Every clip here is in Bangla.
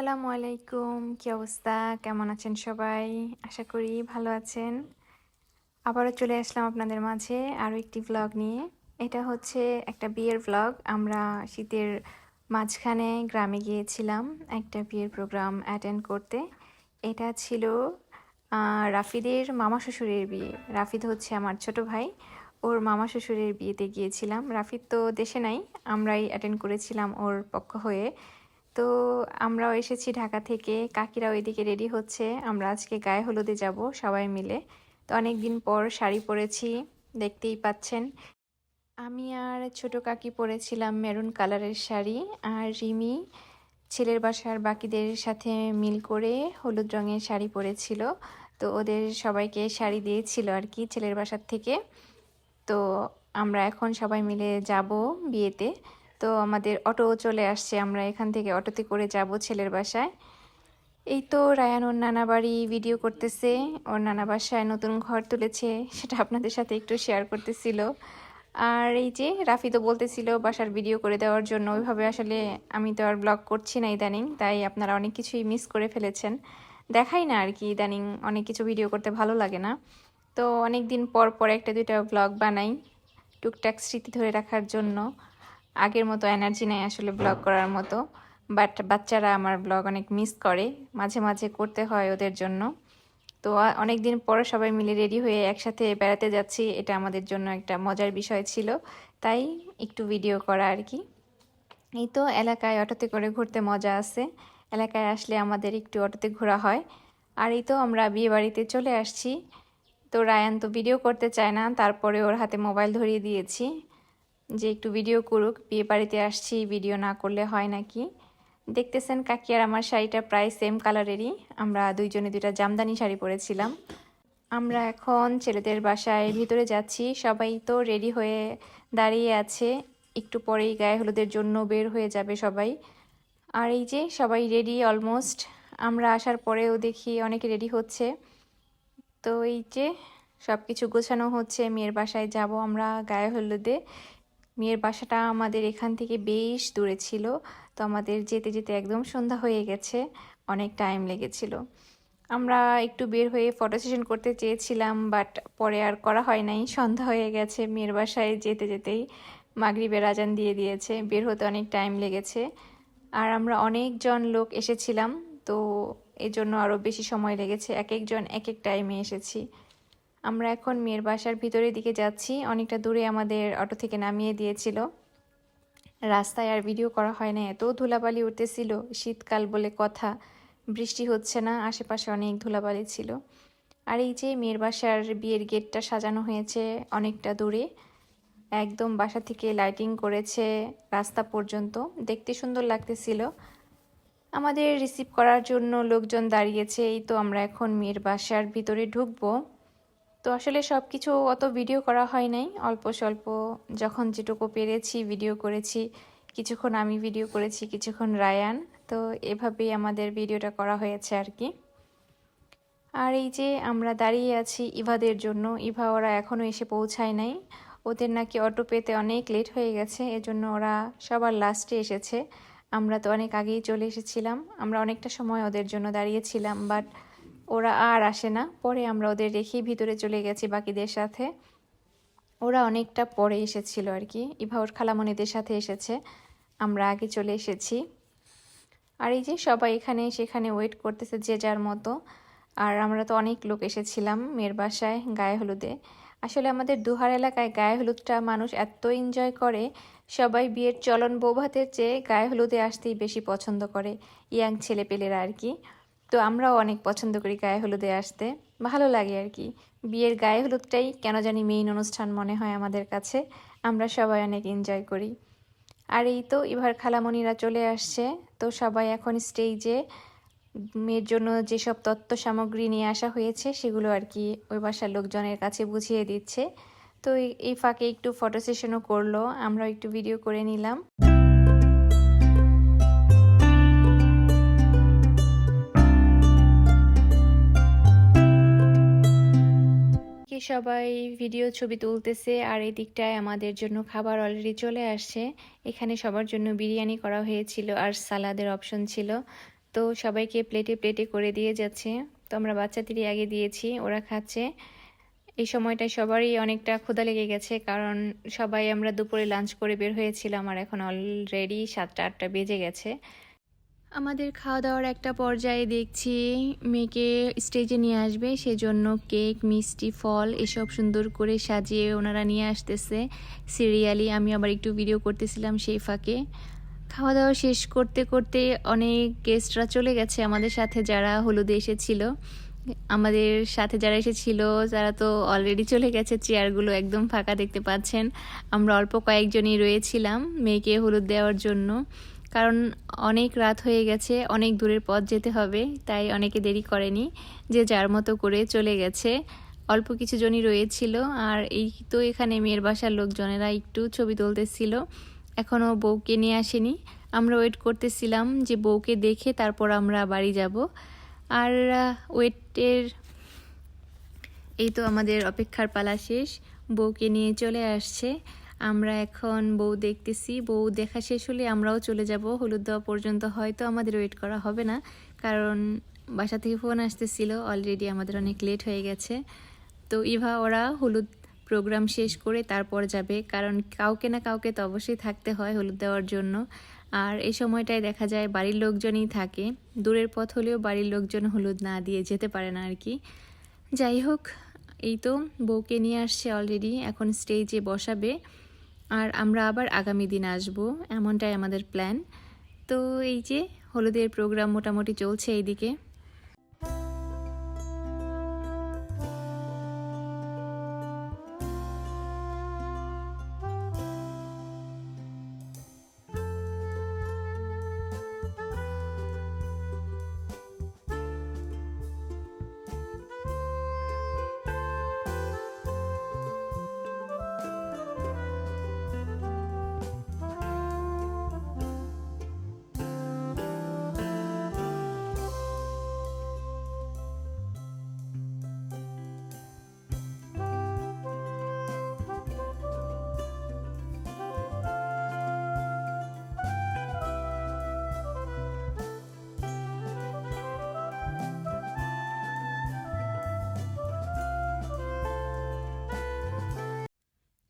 আসসালামু আলাইকুম, কি অবস্থা? কেমন আছেন সবাই? আশা করি ভালো আছেন। আবারও চলে আসলাম আপনাদের মাঝে আরও একটি ভ্লগ নিয়ে। এটা হচ্ছে একটা বিয়ের ভ্লগ আমরা শীতের মাঝখানে গ্রামে গিয়েছিলাম একটা বিয়ের প্রোগ্রাম অ্যাটেন্ড করতে। এটা ছিল রাফিদের মামা শ্বশুরের বিয়ে। রাফিদ হচ্ছে আমার ছোট ভাই। ওর মামা শ্বশুরের বিয়েতে গিয়েছিলাম। রাফিদ তো দেশে নাই, আমরাই অ্যাটেন্ড করেছিলাম ওর পক্ষ হয়ে। তো আমরাও এসেছি ঢাকা থেকে। কাকিরা ওইদিকে রেডি হচ্ছে। আমরা আজকে গায়ে হলুদে যাব সবাই মিলে। তো অনেক দিন পর শাড়ি পরেছি, দেখতেই পাচ্ছেন। আমি আর ছোট কাকি পরেছিলাম মেরুন কালারের শাড়ি আর রিমি ছেলের বাসার বাকিদের সাথে মিল করে হলুদ রঙের শাড়ি পরেছিল। তো ওদের সবাইকে শাড়ি দিয়েছিল আর কি ছেলের বাসার থেকে। তো আমরা এখন সবাই মিলে যাব বিয়েতে। তো আমাদের অটো চলে আসছে, আমরা এখান থেকে অটোতে করে যাব ছেলের বাসায়। এই তো রায়ান ওর নানা বাড়ি ভিডিও করতেছে, ওর নানা বাসায় নতুন ঘর তুলেছে, সেটা আপনাদের সাথে একটু শেয়ার করতেছিল। আর এই যে রাফি তো বলতেছিল বাসার ভিডিও করে দেওয়ার জন্য, ওইভাবে আসলে আমি তো আর ব্লগ করছি না ইদানিং, তাই আপনারা অনেক কিছুই মিস করে ফেলেছেন। দেখাই না আর কি ইদানিং অনেক কিছু ভিডিও করতে ভালো লাগে না। তো অনেক দিন পর পর একটা দুইটা ব্লগ বানাই, টুকটাক স্মৃতি ধরে রাখার জন্য। আগের মতো এনার্জি নেই আসলে ব্লগ করার মতো। বাট বাচ্চারা আমার ব্লগ অনেক মিস করে। মাঝে মাঝে করতে হয় ওদের জন্য। তো অনেক দিন পর সবাই মিলে রেডি হয়ে একসাথে বেড়াতে যাচ্ছি। এটা আমাদের জন্য একটা মজার বিষয় ছিল। তাই একটু ভিডিও করা আর কি। এই তো এলাকায় অটোতে করে ঘুরতে মজা আছে। এলাকায় আসলে আমাদের একটু অটোতে ঘোরা হয়। আর এই তো আমরা বিয়ে বাড়িতে চলে আসছি। তো রায়ান তো ভিডিও করতে চায় না। তারপরে ওর হাতে মোবাইল ধরিয়ে দিয়েছি। যে একটু ভিডিও করুক, বিয়ে বাড়িতে আসছি ভিডিও না করলে হয় নাকি? দেখতেছেন কাকি আর আমার শাড়িটা প্রায় সেম কালারেরই আমরা দুইজনে দুইটা জামদানি শাড়ি পরেছিলাম। আমরা এখন ছেলেদের বাসায় ভিতরে যাচ্ছি। সবাই তো রেডি হয়ে দাঁড়িয়ে আছে। একটু পরেই গায়ে হলুদের জন্য বের হয়ে যাবে সবাই। আর এই যে সবাই রেডি অলমোস্ট আমরা আসার পরেও দেখি অনেকে রেডি হচ্ছে। তো এই যে সব কিছু গোছানো হচ্ছে, মেয়ের বাসায় যাব আমরা গায়ে হলুদে। মেয়ের বাসাটা আমাদের এখান থেকে বেশ দূরে ছিল, তো আমাদের যেতে যেতে একদম সন্ধ্যা হয়ে গেছে, অনেক টাইম লেগেছিল। আমরা একটু বের হয়ে ফটো সেশন করতে চেয়েছিলাম বাট পরে আর করা হয় নাই, সন্ধ্যা হয়ে গেছে, মেয়ের বাসায় যেতে যেতেই মাগরিবের আজান দিয়ে দিয়েছে, বের হতে অনেক টাইম লেগেছে। আর আমরা অনেকজন লোক এসেছিলাম, তো এই জন্য আরও বেশি সময় লেগেছে এক একজন এক এক টাইমে এসেছি। আমরা এখন মেয়ের বাসার ভিতরের দিকে যাচ্ছি। অনেকটা দূরে আমাদের অটো থেকে নামিয়ে দিয়েছিল। রাস্তায় আর ভিডিও করা হয় না। এত ধুলাবালি উঠতেছিল, শীতকাল বলে কথা। বৃষ্টি হচ্ছে না, আশেপাশে অনেক ধুলাবালি ছিল। আর এই যে মেয়ের বাসার বিয়ের গেটটা সাজানো হয়েছে অনেকটা দূরে। একদম বাসা থেকে লাইটিং করেছে রাস্তা পর্যন্ত। দেখতে সুন্দর লাগতেছিল। আমাদের রিসিভ করার জন্য লোকজন দাঁড়িয়েছে। এই তো আমরা এখন মেয়ের বাসার ভিতরে ঢুকবো। তো আসলে সব কিছু অত ভিডিও করা হয় নাই। অল্প স্বল্প যখন যেটুকু পেরেছি ভিডিও করেছি। কিছুক্ষণ আমি ভিডিও করেছি, কিছুক্ষণ রায়ান। তো এভাবেই আমাদের ভিডিওটা করা হয়েছে আর কি। আর এই যে আমরা দাঁড়িয়ে আছি ইভাদের জন্য, ইভা ওরা এখনও এসে পৌঁছায় নাই। ওদের নাকি অটো পেতে অনেক লেট হয়ে গেছে, এজন্য ওরা সবার লাস্টে এসেছে। আমরা তো অনেক আগেই চলে এসেছিলাম। আমরা অনেকটা সময় ওদের জন্য দাঁড়িয়েছিলাম বাট ওরা আর আসে না। পরে আমরা ওদের রেখেই ভিতরে চলে গেছি বাকিদের সাথে। ওরা অনেকটা পরে এসেছিল আর কি। ইভা ওর খালামণিদের সাথে এসেছে। আমরা আগে চলে এসেছি। আর এই যে সবাই এখানে, সেখানে ওয়েট করতেছে যে যার মতো। আর আমরা তো অনেক লোক এসেছিলাম মেয়ের বাসায় গায়ে হলুদে। আসলে আমাদের দুহার এলাকায় গায়ে হলুদটা মানুষ এত এনজয় করে। সবাই বিয়ের চলন বৌভাতের চেয়ে গায়ে হলুদে আসতেই বেশি পছন্দ করে। ইয়াং ছেলেপেলেরা আর কি। তো আমরাও অনেক পছন্দ করি গায়ে হলুদে আসতে। ভালো লাগে আর কি বিয়ের গায়ে হলুদটাই কেন জানি মেইন অনুষ্ঠান মনে হয় আমাদের কাছে। আমরা সবাই অনেক এনজয় করি। আর এই তো এবার খালামণিরা চলে আসছে। তো সবাই এখন স্টেজে মেয়ের জন্য যেসব তত্ত্ব সামগ্রী নিয়ে আসা হয়েছে সেগুলো আর কি ওই বাসার লোকজনের কাছে বুঝিয়ে দিচ্ছে। তো এই- এই ফাঁকে একটু ফটো সেশনও করল। আমরাও একটু ভিডিও করে নিলাম। সবাই ভিডিও ছবি তুলতেছে আর এই দিকটায় আমাদের জন্য খাবার অলরেডি চলে আসছে। এখানে সবার জন্য বিরিয়ানি করা হয়েছিল আর সালাদের অপশন ছিল। তো সবাইকে প্লেটে প্লেটে করে দিয়ে যাচ্ছে। তো আমরা বাচ্চাদেরই আগে দিয়েছি, ওরা খাচ্ছে। এই সময়টায় সবারই অনেকটা ক্ষুধা লেগে গেছে কারণ সবাই আমরা দুপুরে লাঞ্চ করে বের হয়েছিলাম আর এখন অলরেডি সাতটা, আটটা বেজে গেছে। আমাদের খাওয়া দাওয়ার একটা পর্যায়ে দেখছি মেয়েকে স্টেজে নিয়ে আসবে, সেজন্য কেক মিষ্টি, ফল এসব সুন্দর করে সাজিয়ে ওনারা নিয়ে আসতেছে। সিরিয়ালি আমি আবার একটু ভিডিও করতেছিলাম সেই ফাঁকে। খাওয়া দাওয়া শেষ করতে করতে অনেক গেস্টরা চলে গেছে আমাদের সাথে যারা হলুদে এসেছিল। আমাদের সাথে যারা এসেছিল, তারা তো অলরেডি চলে গেছে চেয়ারগুলো একদম ফাঁকা দেখতে পাচ্ছেন। আমরা অল্প কয়েকজনই রয়েছিলাম মেয়েকে হলুদ দেওয়ার জন্য। কারণ অনেক রাত হয়ে গেছে, অনেক দূরের পথ যেতে হবে, তাই অনেকে দেরি করেনি যে যার মতো করে চলে গেছে। অল্প কিছু জনই রয়েছিল, আর এই তো এখানে মেয়ের বাসার লোকজনেরা একটু ছবি তুলতেছিল। এখনও বউকে নিয়ে আসেনি। আমরা ওয়েট করতেছিলাম যে বউকে দেখে তারপর আমরা বাড়ি যাব। আর ওয়েটের এই তো আমাদের অপেক্ষার পালা শেষ। বউকে নিয়ে চলে আসছে। আমরা এখন বউ দেখতেছি, বউ দেখা শেষ হলে আমরাও চলে যাব। হলুদ দেওয়া পর্যন্ত হয়তো আমাদের ওয়েট করা হবে না, কারণ বাসা থেকে ফোন আসতেছিল অলরেডি আমাদের অনেক লেট হয়ে গেছে। তো ইভা, ওরা হলুদ প্রোগ্রাম শেষ করে তারপর যাবে, কারণ কাউকে না কাউকে তো অবশ্যই থাকতে হয় হলুদ দেওয়ার জন্য। আর এই সময়টায় দেখা যায় বাড়ির লোকজনই থাকে, দূরের পথ হলেও বাড়ির লোকজন হলুদ না দিয়ে যেতে পারে না আর কি। যাই হোক, এই তো, বউকে নিয়ে আসছে অলরেডি এখন স্টেজে বসাবে। আর আমরা আবার আগামী দিন আসব, এমনটাই আমাদের প্ল্যান তো এই যে, হলুদের প্রোগ্রাম মোটামুটি চলছে এইদিকে।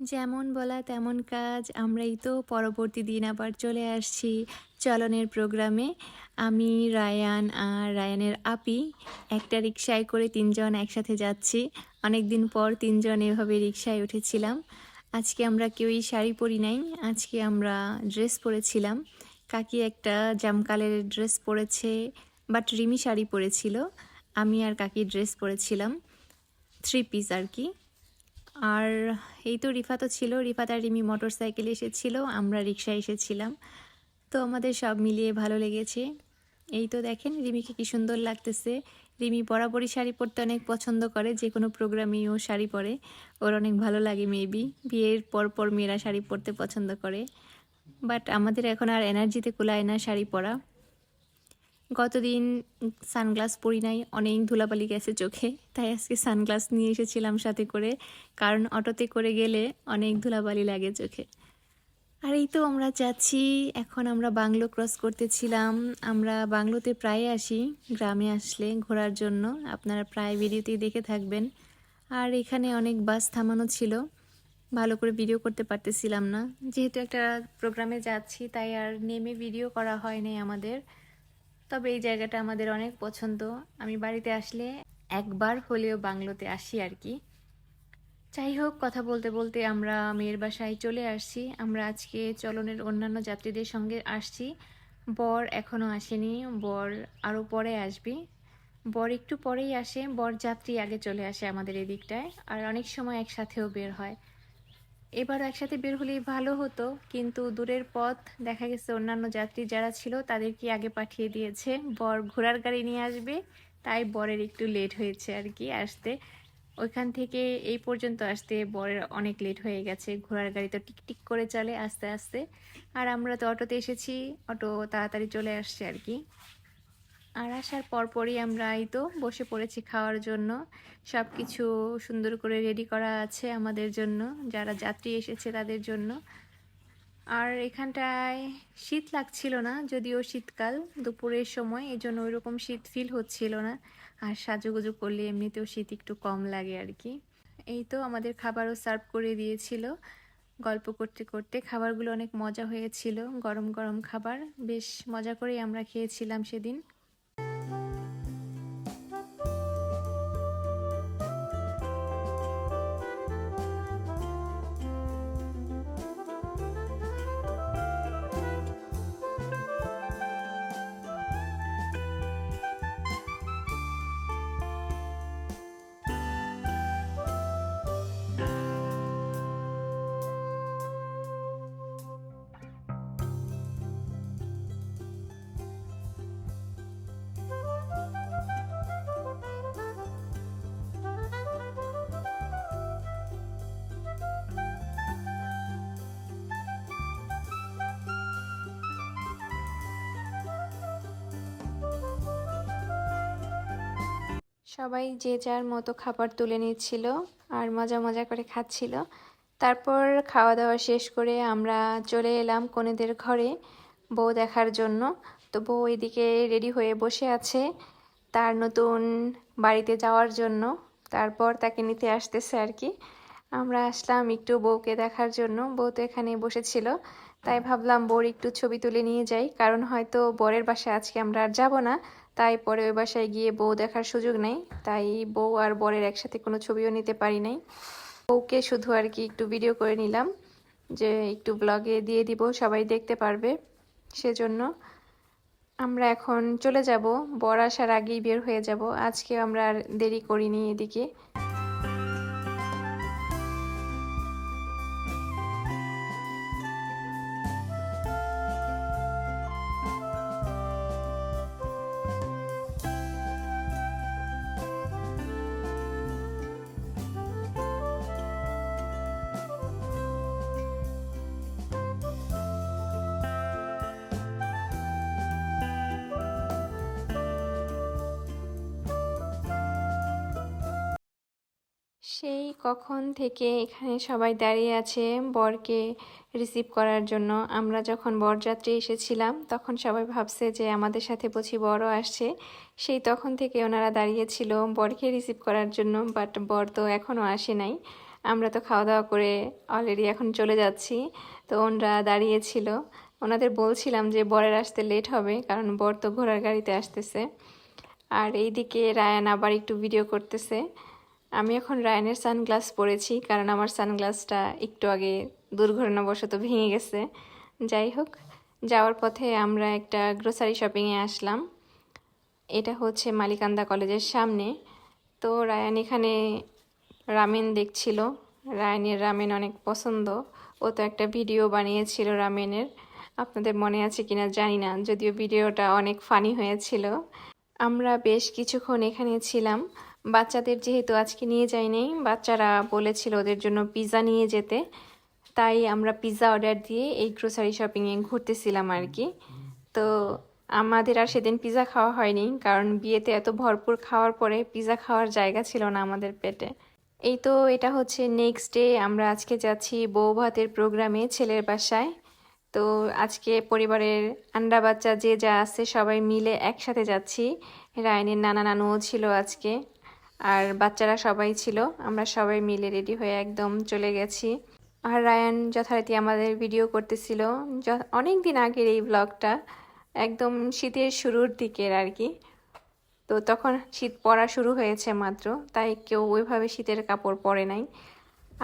যেমন বলা তেমন কাজ, আমরাই তো পরবর্তী দিন আবার চলে আসছি চলনের প্রোগ্রামে। আমি, রায়ান আর রায়ানের আপি একটা রিক্সায় করে তিনজন একসাথে যাচ্ছি। অনেক দিন পর তিনজন এভাবে রিক্সায় উঠেছিলাম। আজকে আমরা কেউই শাড়ি পরি নাই, আজকে আমরা ড্রেস পরেছিলাম। কাকি একটা জামকালের ড্রেস পরেছে, বাট রিমি শাড়ি পরেছিল। আমি আর কাকি ড্রেস পরেছিলাম, থ্রি পিস আর কি। আর এই তো রিফা তো ছিল, রিফা তার রিমি মোটর সাইকেলে এসেছিল, আমরা রিক্সায় এসেছিলাম। তো আমাদের সব মিলিয়ে ভালো লেগেছে। এই তো দেখেন রিমিকে কি সুন্দর লাগতেছে। রিমি বরাবরই শাড়ি পরতে অনেক পছন্দ করে, যে কোনো প্রোগ্রামেই ও শাড়ি পরে। ওর অনেক ভালো লাগে মেবি বিয়ের পর পর মেয়েরা শাড়ি পরতে পছন্দ করে। বাট আমাদের এখন আর এনার্জিতে কুলায় না শাড়ি পরা। গতদিন সানগ্লাস পরি নাই, অনেক ধুলাবালি গেছে চোখে, তাই আজকে সানগ্লাস নিয়ে এসেছিলাম সাথে করে, কারণ অটোতে করে গেলে অনেক ধুলাবালি লাগে চোখে। আর এই তো আমরা যাচ্ছি, এখন আমরা বাংলো ক্রস করতেছিলাম, আমরা বাংলোতে প্রায় আসি, গ্রামে আসলে ঘোরার জন্য, আপনারা প্রায় ভিডিওতেই দেখে থাকবেন। আর এখানে অনেক বাস থামানো ছিল, ভালো করে ভিডিও করতে পারতেছিলাম না। যেহেতু একটা প্রোগ্রামে যাচ্ছি, তাই আর নেমে ভিডিও করা হয়নি আমাদের। তবে এই জায়গাটা আমাদের অনেক পছন্দ। আমি বাড়িতে আসলে একবার হলেও বাংলোতে আসি আর কি। যাই হোক, কথা বলতে বলতে আমরা মেয়ের বাসায় চলে আসছি। আমরা আজকে চলনের অন্যান্য যাত্রীদের সঙ্গে আসছি। বর এখনও আসেনি, বর আরও পরে আসবি। বর একটু পরেই আসে, বর যাত্রী আগে চলে আসে আমাদের এদিকটায়। আর অনেক সময় একসাথেও বের হয়। এবারও একসাথে বের হলেই ভালো হতো, কিন্তু দূরের পথ দেখা গেছে অন্যান্য যাত্রী যারা ছিল তাদেরকে আগে পাঠিয়ে দিয়েছে। বর ঘোড়ার গাড়ি নিয়ে আসবে, তাই বরের একটু লেট হয়েছে আর কি আসতে। ওইখান থেকে এই পর্যন্ত আসতে বরের অনেক লেট হয়ে গেছে, ঘোড়ার গাড়ি তো টিকটিক করে চলে আস্তে আস্তে। আর আমরা তো অটোতে এসেছি, অটো তাড়াতাড়ি চলে আসছে আর কি। আর আসার পরপরই আমরা এই তো বসে পড়েছি খাওয়ার জন্য। সব কিছু সুন্দর করে রেডি করা আছে আমাদের জন্য, যারা যাত্রী এসেছে তাদের জন্য। আর এখানটায় শীত লাগছিল না, যদিও শীতকাল, দুপুরের সময় এই জন্য ওইরকম শীত ফিল হচ্ছিল না। আর সাজুগুজু করলে এমনিতেও শীত একটু কম লাগে আর কি। এই তো আমাদের খাবারও সার্ভ করে দিয়েছিল। গল্প করতে করতে খাবারগুলো অনেক মজা হয়েছিল, গরম গরম খাবার। বেশ মজা করেই আমরা খেয়েছিলাম সেদিন। সবাই যে যার মতো খাবার তুলে নিচ্ছিল আর মজা মজা করে খাচ্ছিল। তারপর খাওয়া দাওয়া শেষ করে আমরা চলে এলাম কনেদের ঘরে বউ দেখার জন্য। তো বউ এদিকে রেডি হয়ে বসে আছে তার নতুন বাড়িতে যাওয়ার জন্য। তারপর তাকে নিতে আসতেছে আর কি। আমরা আসলাম একটু বউকে দেখার জন্য। বউ তো এখানে বসেছিল। তাই ভাবলাম বউর একটু ছবি তুলে নিয়ে যাই। কারণ হয়তো বরের বাসায় আজকে আমরা আর যাব না। তাই পরে ওই বাসায় গিয়ে বউ দেখার সুযোগ নেই। তাই বউ আর বরের একসাথে কোনো ছবিও নিতে পারি নাই। বউকে শুধু আর কি একটু ভিডিও করে নিলাম যে একটু ব্লগে দিয়ে দিব, সবাই দেখতে পারবে। সেজন্য আমরা এখন চলে যাব। বর আসার আগেই বের হয়ে যাব। আজকে আমরা আর দেরি করিনি এদিকে। সেই কখন থেকে এখানে সবাই দাঁড়িয়ে আছে বরকে রিসিভ করার জন্য। আমরা যখন বরযাত্রী এসেছিলাম, তখন সবাই ভাবছে যে আমাদের সাথে বুঝি বড় আসছে। সেই তখন থেকে ওনারা দাঁড়িয়েছিল বরকে রিসিভ করার জন্য বাট বর তো এখনও আসে নাই। আমরা তো খাওয়া দাওয়া করে অলরেডি এখন চলে যাচ্ছি। তো ওনারা দাঁড়িয়েছিল ওনাদের বলছিলাম যে বরের আসতে লেট হবে, কারণ বর তো ঘোড়ার গাড়িতে আসতেছে। আর এইদিকে রায়ান আবার একটু ভিডিও করতেছে। আমি এখন রায়ানের সানগ্লাস পরেছি, কারণ আমার সানগ্লাসটা একটু আগে দুর্ঘটনাবশত ভেঙে গেছে। যাই হোক, যাওয়ার পথে আমরা একটা গ্রোসারি শপিংয়ে আসলাম। এটা হচ্ছে মালিকান্দা কলেজের সামনে। তো রায়ান এখানে রামেন দেখছিল। রায়ানের রামেন অনেক পছন্দ। ও তো একটা ভিডিও বানিয়েছিল রামেনের। আপনাদের মনে আছে কিনা জানি না, যদিও ভিডিওটা অনেক ফানি হয়েছিল। আমরা বেশ কিছুক্ষণ এখানে ছিলাম। বাচ্চাদের যেহেতু আজকে নিয়ে যাইনি বাচ্চারা বলেছিল ওদের জন্য পিৎজা নিয়ে যেতে। তাই আমরা পিৎজা অর্ডার দিয়ে এই গ্রোসারি শপিংয়ে ঘুরতেছিলাম আর কি। তো আমাদের আর সেদিন পিৎজা খাওয়া হয়নি, কারণ বিয়েতে এত ভরপুর খাওয়ার পরে পিৎজা খাওয়ার জায়গা ছিল না আমাদের পেটে। এই তো এটা হচ্ছে নেক্সট ডে আমরা আজকে যাচ্ছি বউ ভাতের প্রোগ্রামে ছেলের বাসায়। তো আজকে পরিবারের আন্ডা বাচ্চা যে যা আছে সবাই মিলে একসাথে যাচ্ছি। রায়নের নানা নানুও ছিল আজকে। আর বাচ্চারা সবাই ছিল। আমরা সবাই মিলে রেডি হয়ে একদম চলে গেছি। আর রায়ান যথারীতি আমাদের ভিডিও করতেছিল। অনেক দিন আগের এই ব্লগটা একদম শীতের শুরুর দিকের আর কি। তো তখন শীত পড়া শুরু হয়েছে মাত্র, তাই কেউ ওইভাবে শীতের কাপড় পরে নাই।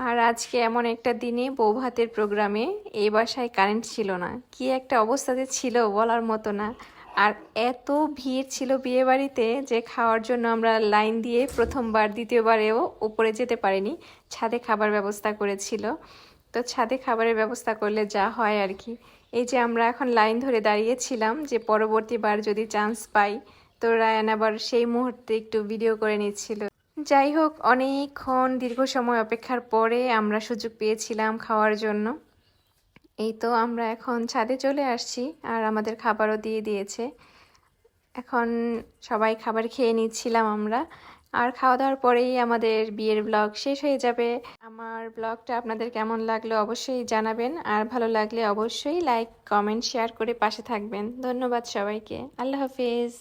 আর আজকে এমন একটা দিনে বউ ভাতের প্রোগ্রামে এই বাসায় কারেন্ট ছিল না। কি একটা অবস্থাতে ছিল বলার মতো না। আর এত ভিড় ছিল বিয়ে বাড়িতে যে খাওয়ার জন্য আমরা লাইন দিয়ে প্রথমবার, দ্বিতীয়বারেও উপরে যেতে পারিনি। ছাদে খাবার ব্যবস্থা করেছিল। তো ছাদে খাবারের ব্যবস্থা করলে যা হয় আর কি। এই যে আমরা এখন লাইন ধরে দাঁড়িয়েছিলাম যে পরবর্তীবার যদি চান্স পাই। তো রায়ান আবার সেই মুহূর্তে একটু ভিডিও করে নিচ্ছিল। যাই হোক, অনেকক্ষণ দীর্ঘ সময় অপেক্ষার পরে আমরা সুযোগ পেয়েছিলাম খাওয়ার জন্য। এই তো আমরা এখন ছাদে চলে আসছি আর আমাদের খাবারও দিয়ে দিয়েছে। এখন সবাই খাবার খেয়ে নিচ্ছিলাম আমরা। আর খাওয়া দাওয়ার পরেই আমাদের বিয়ের ব্লগ শেষ হয়ে যাবে। আমার ব্লগটা আপনাদের কেমন লাগল অবশ্যই জানাবেন। আর ভালো লাগলে অবশ্যই লাইক, কমেন্ট, শেয়ার করে পাশে থাকবেন। ধন্যবাদ সবাইকে। আল্লাহ হাফিজ।